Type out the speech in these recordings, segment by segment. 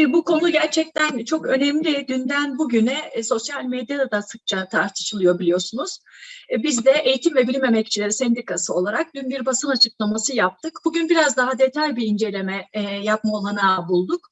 Tabii bu konu gerçekten çok önemli. Dünden bugüne e, sosyal medyada da sıkça tartışılıyor biliyorsunuz. E, biz de Eğitim ve Bilim Emekçileri Sendikası olarak dün bir basın açıklaması yaptık. Bugün biraz daha detay bir inceleme e, yapma olanağı bulduk.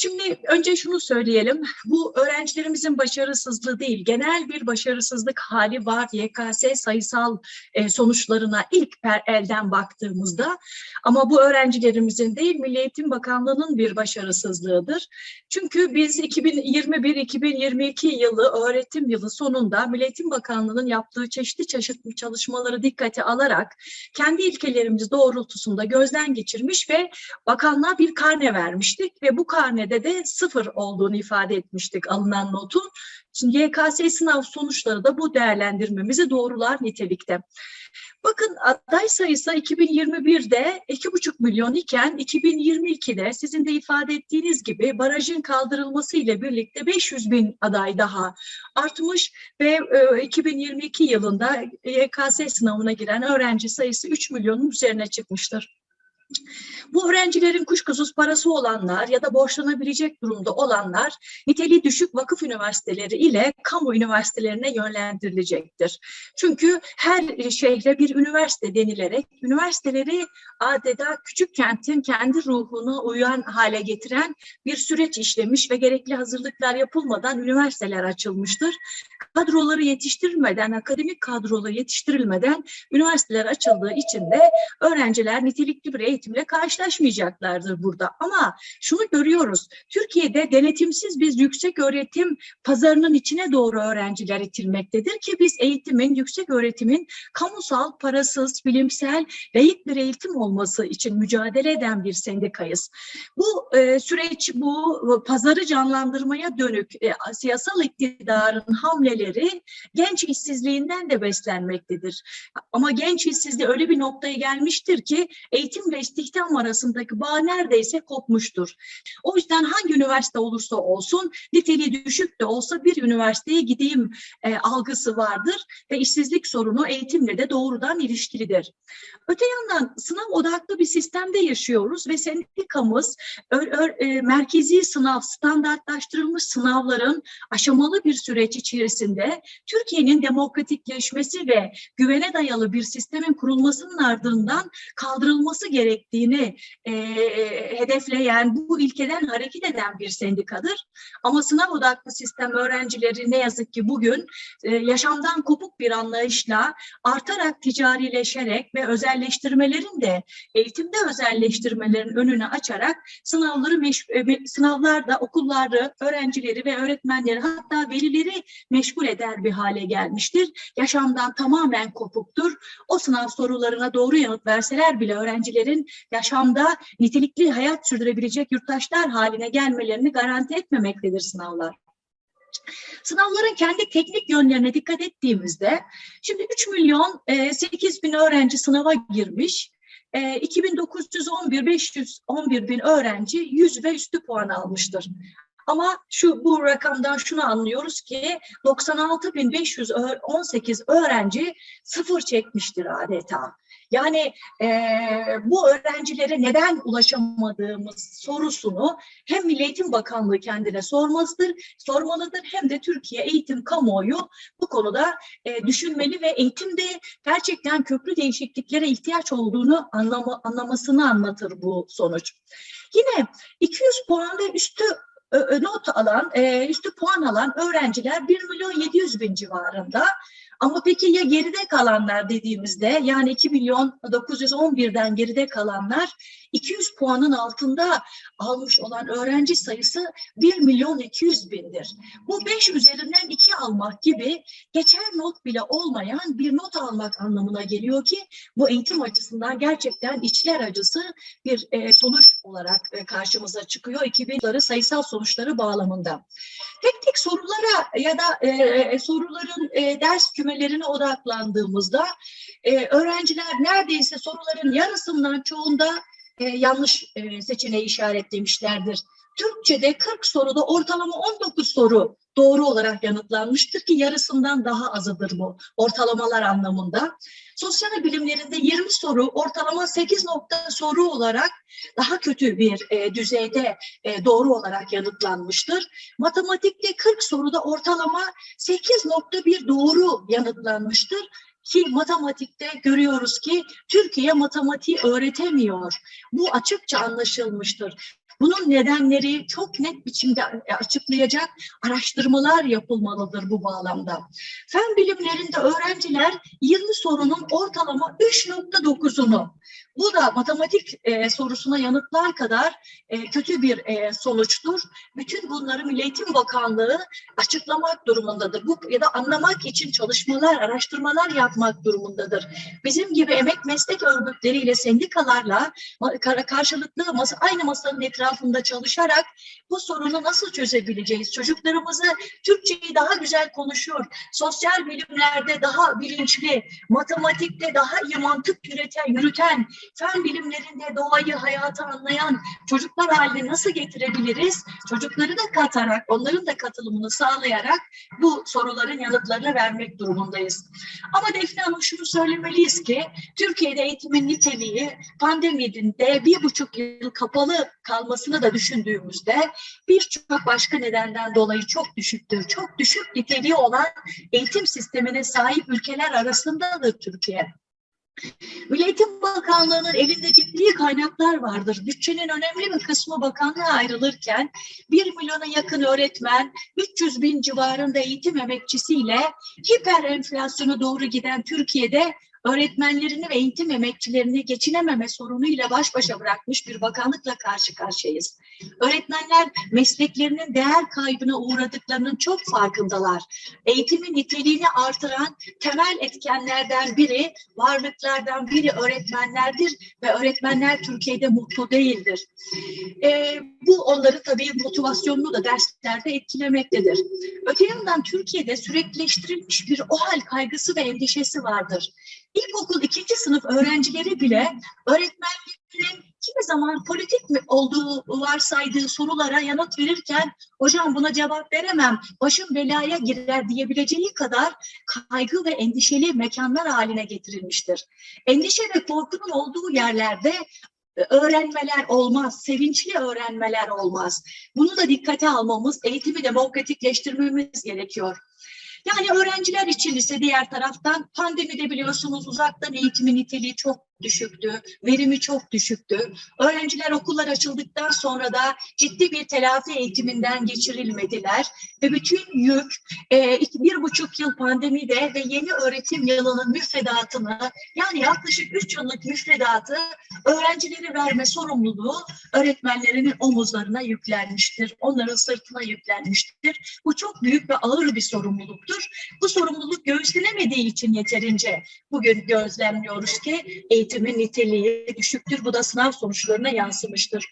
Şimdi önce şunu söyleyelim. Bu öğrencilerimizin başarısızlığı değil, genel bir başarısızlık hali var YKS sayısal e, sonuçlarına ilk elden baktığımızda. Ama bu öğrencilerimizin değil, Milli Eğitim Bakanlığı'nın bir başarısızlığıdır. Çünkü biz 2021-2022 yılı öğretim yılı sonunda Milli Eğitim Bakanlığı'nın yaptığı çeşitli çeşitli çalışmaları dikkate alarak kendi ilkelerimiz doğrultusunda gözden geçirmiş ve bakanlığa bir karne vermiştik ve bu karne karnede de sıfır olduğunu ifade etmiştik alınan notun. Şimdi YKS sınav sonuçları da bu değerlendirmemizi doğrular nitelikte. Bakın aday sayısı 2021'de 2,5 milyon iken 2022'de sizin de ifade ettiğiniz gibi barajın kaldırılması ile birlikte 500 bin aday daha artmış ve 2022 yılında YKS sınavına giren öğrenci sayısı 3 milyonun üzerine çıkmıştır. Bu öğrencilerin kuşkusuz parası olanlar ya da borçlanabilecek durumda olanlar niteliği düşük vakıf üniversiteleri ile kamu üniversitelerine yönlendirilecektir. Çünkü her şehre bir üniversite denilerek üniversiteleri adeta küçük kentin kendi ruhuna uyan hale getiren bir süreç işlemiş ve gerekli hazırlıklar yapılmadan üniversiteler açılmıştır. Kadroları yetiştirilmeden, akademik kadroları yetiştirilmeden üniversiteler açıldığı için de öğrenciler nitelikli bir eğitimle karşılaşmayacaklardır burada. Ama şunu görüyoruz. Türkiye'de denetimsiz bir yüksek öğretim pazarının içine doğru öğrenciler itilmektedir ki biz eğitimin, yüksek öğretimin kamusal, parasız, bilimsel, layık bir eğitim olması için mücadele eden bir sendikayız. Bu e, süreç, bu pazarı canlandırmaya dönük e, siyasal iktidarın hamleleri genç işsizliğinden de beslenmektedir. Ama genç işsizliği öyle bir noktaya gelmiştir ki eğitimle istihdam arasındaki bağ neredeyse kopmuştur. O yüzden hangi üniversite olursa olsun niteliği düşük de olsa bir üniversiteye gideyim e, algısı vardır ve işsizlik sorunu eğitimle de doğrudan ilişkilidir. Öte yandan sınav odaklı bir sistemde yaşıyoruz ve sendikamız ör, ör, e, merkezi sınav, standartlaştırılmış sınavların aşamalı bir süreç içerisinde Türkiye'nin demokratikleşmesi ve güvene dayalı bir sistemin kurulmasının ardından kaldırılması gerektiğini e, hedefleyen, bu ilkeden hareket eden bir sendikadır. Ama sınav odaklı sistem öğrencileri ne yazık ki bugün e, yaşamdan kopuk bir anlayışla artarak ticarileşerek ve özelleştirmelerin de eğitimde özelleştirmelerin önünü açarak sınavları e, sınavlarda okulları, öğrencileri ve öğretmenleri hatta velileri meşgul eder bir hale gelmiştir. Yaşamdan tamamen kopuktur. O sınav sorularına doğru yanıt verseler bile öğrencilerin yaşamda nitelikli hayat sürdürebilecek yurttaşlar haline gelmelerini garanti etmemektedir sınavlar. Sınavların kendi teknik yönlerine dikkat ettiğimizde, şimdi 3 milyon 8 bin öğrenci sınava girmiş, 2911 511 bin öğrenci 100 ve üstü puan almıştır. Ama şu bu rakamdan şunu anlıyoruz ki 96.518 öğrenci sıfır çekmiştir adeta. Yani e, bu öğrencilere neden ulaşamadığımız sorusunu hem Milli Eğitim Bakanlığı kendine sormasıdır, sormalıdır hem de Türkiye eğitim kamuoyu bu konuda e, düşünmeli ve eğitimde gerçekten köklü değişikliklere ihtiyaç olduğunu anlama, anlamasını anlatır bu sonuç. Yine 200 puan ve üstü not alan, üstü puan alan öğrenciler 1 milyon 700 bin civarında. Ama peki ya geride kalanlar dediğimizde yani 2 milyon 911'den geride kalanlar 200 puanın altında almış olan öğrenci sayısı 1 milyon 200 bindir. Bu 5 üzerinden 2 almak gibi geçer not bile olmayan bir not almak anlamına geliyor ki bu eğitim açısından gerçekten içler acısı bir e, sonuç olarak e, karşımıza çıkıyor 2000'ları sayısal sonuçları bağlamında. Tek sorulara ya da e, e soruların e, ders kümelerine odaklandığımızda e, öğrenciler neredeyse soruların yarısından çoğunda e, yanlış e, seçeneği işaretlemişlerdir. Türkçe'de 40 soruda ortalama 19 soru doğru olarak yanıtlanmıştır ki yarısından daha azıdır bu ortalamalar anlamında. Sosyal bilimlerinde 20 soru ortalama 8 nokta soru olarak daha kötü bir e, düzeyde e, doğru olarak yanıtlanmıştır. Matematikte 40 soruda ortalama 8.1 doğru yanıtlanmıştır ki matematikte görüyoruz ki Türkiye matematiği öğretemiyor. Bu açıkça anlaşılmıştır. Bunun nedenleri çok net biçimde açıklayacak araştırmalar yapılmalıdır bu bağlamda. Fen bilimlerinde öğrenciler 20 sorunun ortalama 3.9'unu bu da matematik e, sorusuna yanıtlar kadar e, kötü bir e, sonuçtur. Bütün bunları Milli Bakanlığı açıklamak durumundadır. Bu ya da anlamak için çalışmalar, araştırmalar yapmak durumundadır. Bizim gibi emek meslek örgütleriyle, sendikalarla karşılıklı masa, aynı masanın etrafında çalışarak bu sorunu nasıl çözebileceğiz? Çocuklarımızı Türkçeyi daha güzel konuşuyor, sosyal bilimlerde daha bilinçli, matematikte daha iyi mantık yürüten, yürüten, fen bilimlerinde doğayı, hayatı anlayan çocuklar haline nasıl getirebiliriz? Çocukları da katarak, onların da katılımını sağlayarak bu soruların yanıtlarını vermek durumundayız. Ama Defne Hanım şunu söylemeliyiz ki, Türkiye'de eğitimin niteliği pandemide bir buçuk yıl kapalı kalmasını da düşündüğümüzde birçok başka nedenden dolayı çok düşüktür. Çok düşük niteliği olan eğitim sistemine sahip ülkeler arasındadır Türkiye. Milli Eğitim Bakanlığı'nın elinde ciddi kaynaklar vardır. Bütçenin önemli bir kısmı bakanlığa ayrılırken 1 milyona yakın öğretmen, 300 bin civarında eğitim emekçisiyle hiper enflasyona doğru giden Türkiye'de öğretmenlerini ve eğitim emekçilerini geçinememe sorunuyla baş başa bırakmış bir bakanlıkla karşı karşıyayız. Öğretmenler mesleklerinin değer kaybına uğradıklarının çok farkındalar. Eğitimin niteliğini artıran temel etkenlerden biri, varlıklardan biri öğretmenlerdir ve öğretmenler Türkiye'de mutlu değildir. E, bu onları tabii motivasyonunu da derslerde etkilemektedir. Öte yandan Türkiye'de süreklileştirilmiş bir OHAL kaygısı ve endişesi vardır. İlkokul ikinci sınıf öğrencileri bile öğretmenlerinin kimi zaman politik mi olduğu varsaydığı sorulara yanıt verirken hocam buna cevap veremem, başım belaya girer diyebileceği kadar kaygı ve endişeli mekanlar haline getirilmiştir. Endişe ve korkunun olduğu yerlerde öğrenmeler olmaz, sevinçli öğrenmeler olmaz. Bunu da dikkate almamız, eğitimi demokratikleştirmemiz gerekiyor. Yani öğrenciler için ise diğer taraftan pandemide biliyorsunuz uzaktan eğitimin niteliği çok düşüktü, verimi çok düşüktü. Öğrenciler okullar açıldıktan sonra da ciddi bir telafi eğitiminden geçirilmediler ve bütün yük e, bir buçuk yıl pandemide ve yeni öğretim yılının müfredatını yani yaklaşık üç yıllık müfredatı öğrencileri verme sorumluluğu öğretmenlerinin omuzlarına yüklenmiştir. Onların sırtına yüklenmiştir. Bu çok büyük ve ağır bir sorumluluktur. Bu sorumluluk göğüslenemediği için yeterince bugün gözlemliyoruz ki eğitimin niteliği düşüktür. Bu da sınav sonuçlarına yansımıştır.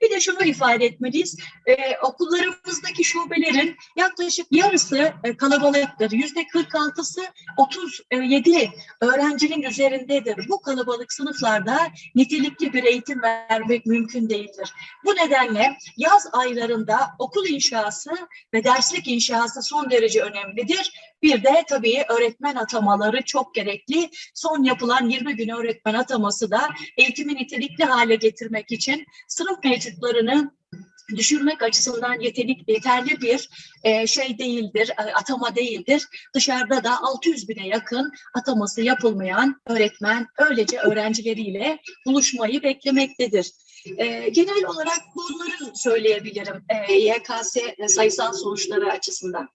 Bir de şunu ifade etmeliyiz. Ee, okullarımızdaki şubelerin yaklaşık yarısı e, kalabalıktır. Yüzde 46'sı 37 öğrencinin üzerindedir. Bu kalabalık sınıflarda nitelikli bir eğitim vermek mümkün değildir. Bu nedenle yaz aylarında okul inşası ve derslik inşası son derece önemlidir. Bir de tabii öğretmen atamaları çok gerekli. Son yapılan 20 gün öğretmen ataması da eğitimi nitelikli hale getirmek için sınıf mevcutlarını düşürmek açısından yetenek yeterli bir e, şey değildir, e, atama değildir. Dışarıda da 600 bine yakın ataması yapılmayan öğretmen öylece öğrencileriyle buluşmayı beklemektedir. E, genel olarak bunları söyleyebilirim e, YKS sayısal sonuçları açısından.